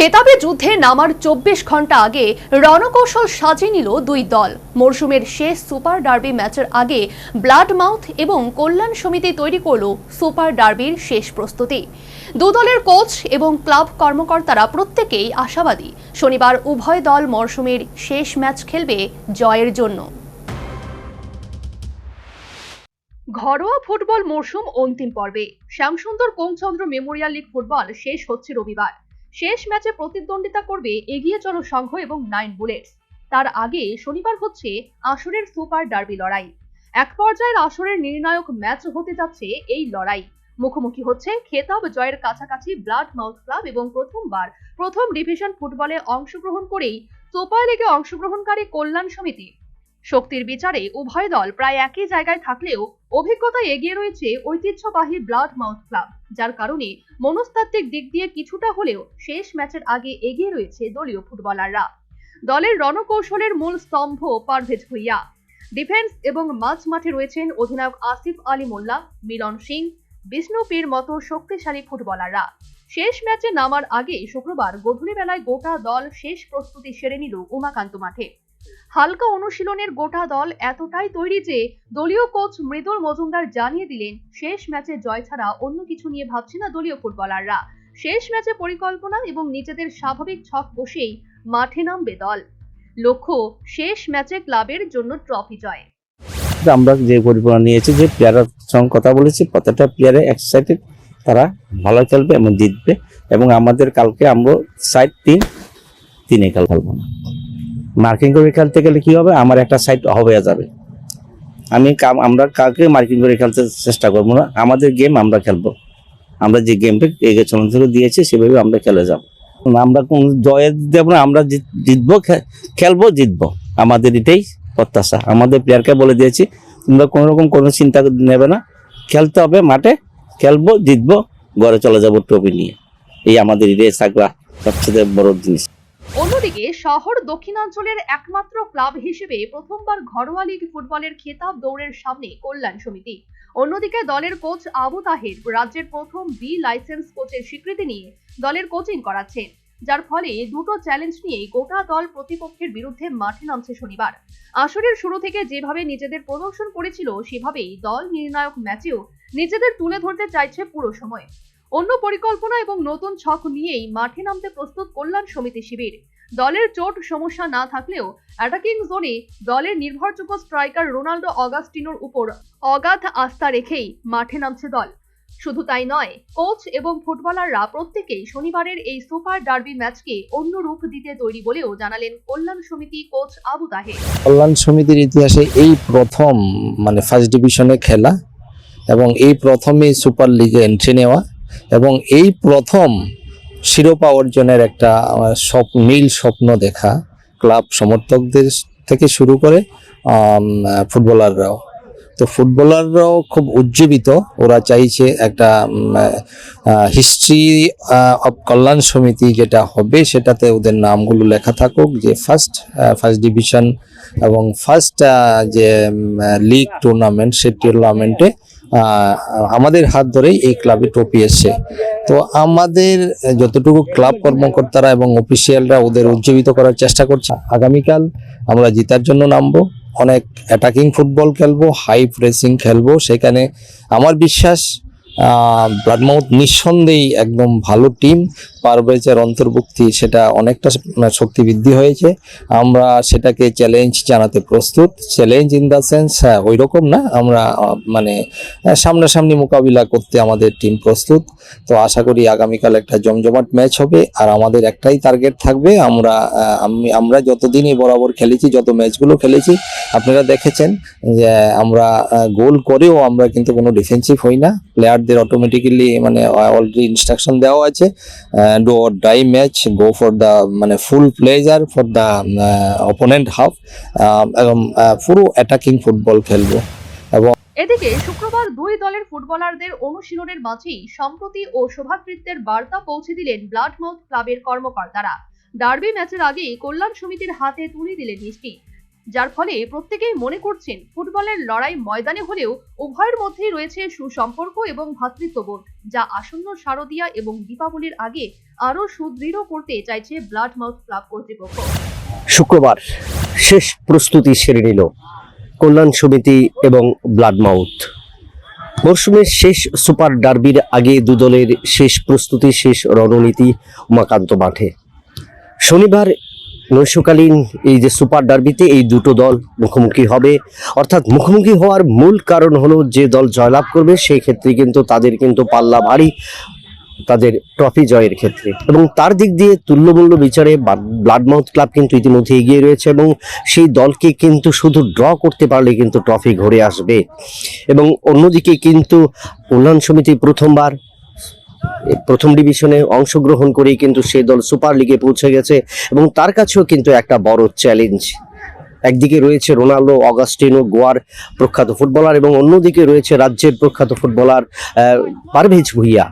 খেতাবে যুদ্ধে নামার চব্বিশ ঘণ্টা আগে রণকৌশল সাজিয়ে নিল দুই দল। মরশুমের শেষ সুপার ডার্বি ম্যাচের আগে ব্লাড মাউথ এবং কল্যাণ সমিতি তৈরি করল সুপার ডার্বির শেষ প্রস্তুতি। দু দলের কোচ এবং ক্লাব কর্মকর্তারা প্রত্যেকেই আশাবাদী। শনিবার উভয় দল মরশুমের শেষ ম্যাচ খেলবে জয়ের জন্য। ঘরোয়া ফুটবল মরশুম অন্তিম পর্বে। Shyamsundar Komchandra memorial league football শেষ হচ্ছে রবিবার। শেষ ম্যাচে প্রতিদ্বন্দ্বিতা করবে এগিয়ে চলো সংঘ এবং নাইন বুলেটস। তার আগে শনিবার হচ্ছে আসরের সুপার ডার্বি লড়াই। এক পর্যায়ের আসরের নির্ণায়ক ম্যাচ হতে যাচ্ছে এই লড়াই। মুখোমুখি হচ্ছে খেতাব জয়ের কাছাকাছি ব্লাড মাউথ ক্লাব এবং প্রথমবার প্রথম ডিভিশন ফুটবলে অংশগ্রহণ করেই সুপার লিগে অংশগ্রহণকারী কল্যাণ সমিতি শক্তির বিচারে উভয় দল প্রায় একই জায়গায় থাকলেও অভিজ্ঞতায় এগিয়ে রয়েছে ঐতিহ্যবাহী ব্লাড মাউথ ক্লাব যার কারণে মনস্তাত্ত্বিক দিক দিয়ে কিছুটা হলেও শেষ ম্যাচের আগে এগিয়ে রয়েছে দলীয় ফুটবলাররা। দলের রণকৌশলের মূল স্তম্ভ পারভেজ ভুইয়া। ডিফেন্স এবং মাঝ মাঠে রয়েছেন অধিনায়ক আসিফ আলী মোল্লা, মিলন সিং বিষ্ণুপীর মতো শক্তিশালী ফুটবলাররা। শেষ ম্যাচে নামার আগে শুক্রবার গধূলি বেলায় গোটা দল শেষ প্রস্তুতি সেরে নিল উমাকান্ত মাঠে। হালকা অনুশীলনের গোটা দল এতটাই তৈরি যে দলীয় কোচ মৃদুল মজুমদার জানিয়ে দিলেন, শেষ ম্যাচে জয় ছাড়া অন্য কিছু নিয়ে ভাবছে না দলীয় ফুটবলাররা। শেষ ম্যাচে পরিকল্পনা এবং নিজেদের স্বাভাবিক ছক বসেই মাঠে নামবে দল। লক্ষ্য, শেষ ম্যাচে ক্লাবের জন্য ট্রফি জয়। আমরা যে পরিকল্পনা নিয়েছি যে প্লেয়ারের সঙ্গে কথা বলেছি, প্রত্যেকটা প্লেয়ারে এক্সাইটেড তারা ভালো খেলবে এবং জিতবে এবং আমাদের কালকে আমরা সাইড তিন, তিনে খেল না। মার্কিং করে খেলতে গেলে কি হবে? আমার একটা সাইড হবে যাবে। আমি আমরা কালকে মার্কিং করে খেলতে চেষ্টা করব না। আমাদের গেম আমরা খেলব। আমরা যে গেমটা এগে চলন থেকে দিয়েছি, সেভাবে আমরা খেলে যাব। আমরা কোন জয়ের দেবো না, আমরা জিত- জিতবো খেলব, জিতবো। আমাদের এটাই প্রত্যাশা। আমাদের প্লেয়ারকে বলে দিয়েছি, তোমরা কোনো রকম কোনো চিন্তা নেবে না। খেলতে হবে মাঠে, খেলব, জিতবো, ঘরে চলে যাব ট্রফি নিয়ে। এই আমাদের এটাই থাকবা সবচেয়ে বড় জিনিস। অন্যদিকে শহর দক্ষিণাঞ্চলের একমাত্র ক্লাব হিসেবে প্রথমবার ঘরোয়া লীগ ফুটবলের খেতাব দৌড়ের সামনে কল্যাণ সমিতি। অন্যদিকে দলের কোচ আবু তাহের রাজ্যের প্রথম বি লাইসেন্স কোচের স্বীকৃতি নিয়ে দলের কোচিং করাচ্ছেন, যার ফলে দুটো চ্যালেঞ্জ নিয়ে গোটা দল প্রতিপক্ষের বিরুদ্ধে মাঠে নামছে শনিবার। আসরের শুরু থেকে যেভাবে নিজেদের প্রদর্শন করেছিল, সেভাবেই দল নির্ণায়ক ম্যাচেও নিজেদের তুলে ধরতে চাইছে পুরো সময়। অন্য পরিকল্পনা এবং নতুন ছক নিয়েই মাঠে নামতে প্রস্তুত কল্যাণ সমিতি শিবির। দলের চোট সমস্যা না থাকলেও অ্যাটাকিং জোনে দলের নির্ভরযোগ্য স্ট্রাইকার রোনাল্ডো অগাস্টিনোর উপর অগাধ আস্থা রেখেই মাঠে নামছে দল। শুধু তাই নয় কোচ এবং ফুটবলাররা প্রত্যেকেই শনিবারের এই সুপার ডার্বি ম্যাচকে অন্য রূপ দিতে তৈরি বলেও জানালেন কল্যাণ সমিতি কোচ আবু তাহের। কল্যাণ সমিতির ইতিহাসে এই প্রথম মানে ফার্স্ট ডিভিশনে খেলা এবং এই প্রথমে সুপার লিগে এন্ট্রি নেওয়া এবং এই প্রথম শিরোপা অর্জনের একটা স্বপ্ন নীল স্বপ্ন দেখা ক্লাব সমর্থকদের থেকে শুরু করে ফুটবলাররাও। তো ফুটবলাররাও খুব উজ্জীবিত। ওরা চাইছে একটা হিস্ট্রি অফ কল্যাণ সমিতি যেটা হবে সেটাতে ওদের নামগুলো লেখা থাকুক, যে ফার্স্ট ফার্স্ট ডিভিশন এবং ফার্স্ট যে লিগ টুর্নামেন্ট সেই টুর্নামেন্টে আমাদের হাত ধরেই এই ক্লাবে ট্রফি এসছে। তো আমাদের যতটুকু ক্লাব কর্মকর্তারা এবং অফিসিয়ালরা ওদের উজ্জীবিত করার চেষ্টা করছে, আগামীকাল আমরা জিতার জন্য নামবো, অনেক অ্যাটাকিং ফুটবল খেলব হাই প্রেসিং খেলব। সেখানে আমার বিশ্বাস ব্লাডমাউথ নিঃসন্দেহেই একদম ভালো টিম পারভেজের অন্তর্ভুক্তি সেটা অনেকটা শক্তি বৃদ্ধি হয়েছে। আমরা সেটাকে চ্যালেঞ্জ জানাতে প্রস্তুত। চ্যালেঞ্জ ইন দ্য সেন্স হ্যাঁ ওই রকম না। আমরা মানে সামনাসামনি মোকাবিলা করতে আমাদের টিম প্রস্তুত। তো আশা করি আগামীকাল একটা জমজমাট ম্যাচ হবে। আর আমাদের একটাই টার্গেট থাকবে। আমরা আমি, আমরা যতদিনই বরাবর খেলেছি, যত ম্যাচগুলো খেলেছি, আপনারা দেখেছেন যে আমরা গোল করেও আমরা কিন্তু কোনো ডিফেন্সিভ হই না। প্লেয়ারদের অটোমেটিক্যালি মানে অলরেডি ইনস্ট্রাকশন দেওয়া আছে। Do or die match go for the মানে full pleasure for the opponent half এবং পুরো অ্যাটাকিং ফুটবল খেলব। এদিকে শুক্রবার দুই দলের ফুটবলারদের অনুশীলনের মাঝেই সম্প্রতি ও শোভাবৃত্তের বার্তা পৌঁছে দিলেন ব্লাডমাউথ ক্লাবের কর্মকর্তারা। ডার্বি ম্যাচের আগেই কল্যাণ সমিতির হাতে তুলে দিলেন মিষ্টি যার ফলে প্রত্যেকেই মনে করছেন ফুটবলের লড়াই ময়দানে হলেও উভয়ের মধ্যেই রয়েছে সুসম্পর্ক এবং ভ্রাতৃত্ববোধ যা আসন্ন শারদীয়া এবং দীপাবলির আগে আরও সুদৃঢ় করতে চাইছে ব্লাড মাউথ ক্লাব কর্তৃপক্ষ। শুক্রবার শেষ প্রস্তুতি সেরে নিল কল্যাণ সমিতি এবং ব্লাড মাউথ মরশুমের শেষ সুপার ডার্বির আগে দুদলের শেষ প্রস্তুতি, শেষ রণনীতি উমাকান্ত মাঠে। শনিবার নৈশকালীন এই যে সুপার ডার্বিতে এই দুটো দল মুখোমুখি হবে। অর্থাৎ মুখোমুখি হওয়ার মূল কারণ হলো যে দল জয়লাভ করবে, সেই ক্ষেত্রে কিন্তু তাদের কিন্তু পাল্লা ভারী তাদের ট্রফি জয়ের ক্ষেত্রে। এবং তার দিক দিয়ে তুল্যমূল্য বিচারে ব্লাডমাউথ ক্লাব কিন্তু ইতিমধ্যে এগিয়ে রয়েছে এবং সেই দলকে কিন্তু শুধু ড্র করতে পারলে কিন্তু ট্রফি ঘুরে আসবে। এবং অন্যদিকে কিন্তু কল্যাণ সমিতি প্রথমবার প্রথম ডিভিশনে অংশগ্রহণ করেই কিন্তু সে দল সুপার লিগে পৌঁছে গেছে এবং তার কাছেও কিন্তু একটা বড় চ্যালেঞ্জ। একদিকে রয়েছে রোনাল্ডো অগাস্টিনো, গোয়ার প্রখ্যাত ফুটবলার এবং অন্যদিকে রয়েছে রাজ্যের প্রখ্যাত ফুটবলার পারভেজ ভুইয়া।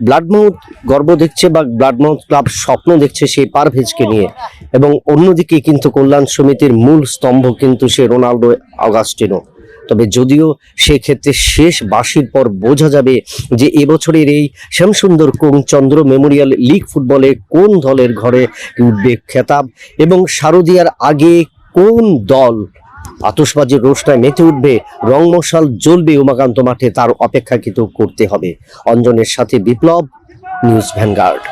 ব্লাডমাউথ গর্ব দেখছে বা ব্লাডমাউথ ক্লাব স্বপ্ন দেখছে সেই পারভেজকে নিয়ে এবং অন্যদিকে কিন্তু কল্যাণ সমিতির মূল স্তম্ভ কিন্তু সে রোনাল্ডো অগাস্টিনো। তবে যদিও সেক্ষেত্রে শেষ বাসির পর বোঝা যাবে যে এবছরের এই শ্যামসুন্দর চন্দ্র মেমোরিয়াল লিগ ফুটবলে কোন দলের ঘরে উঠবে খেতাব এবং শারদিয়ার আগে কোন দল আতসবাজির রোশনায় মেতে উঠবে, রংমশাল জ্বলবে উমাকান্ত মাঠে তার অপেক্ষা কিন্তু করতে হবে। অঞ্জনের সাথে Biplab, news vanguard.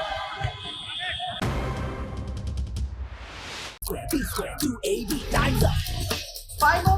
I've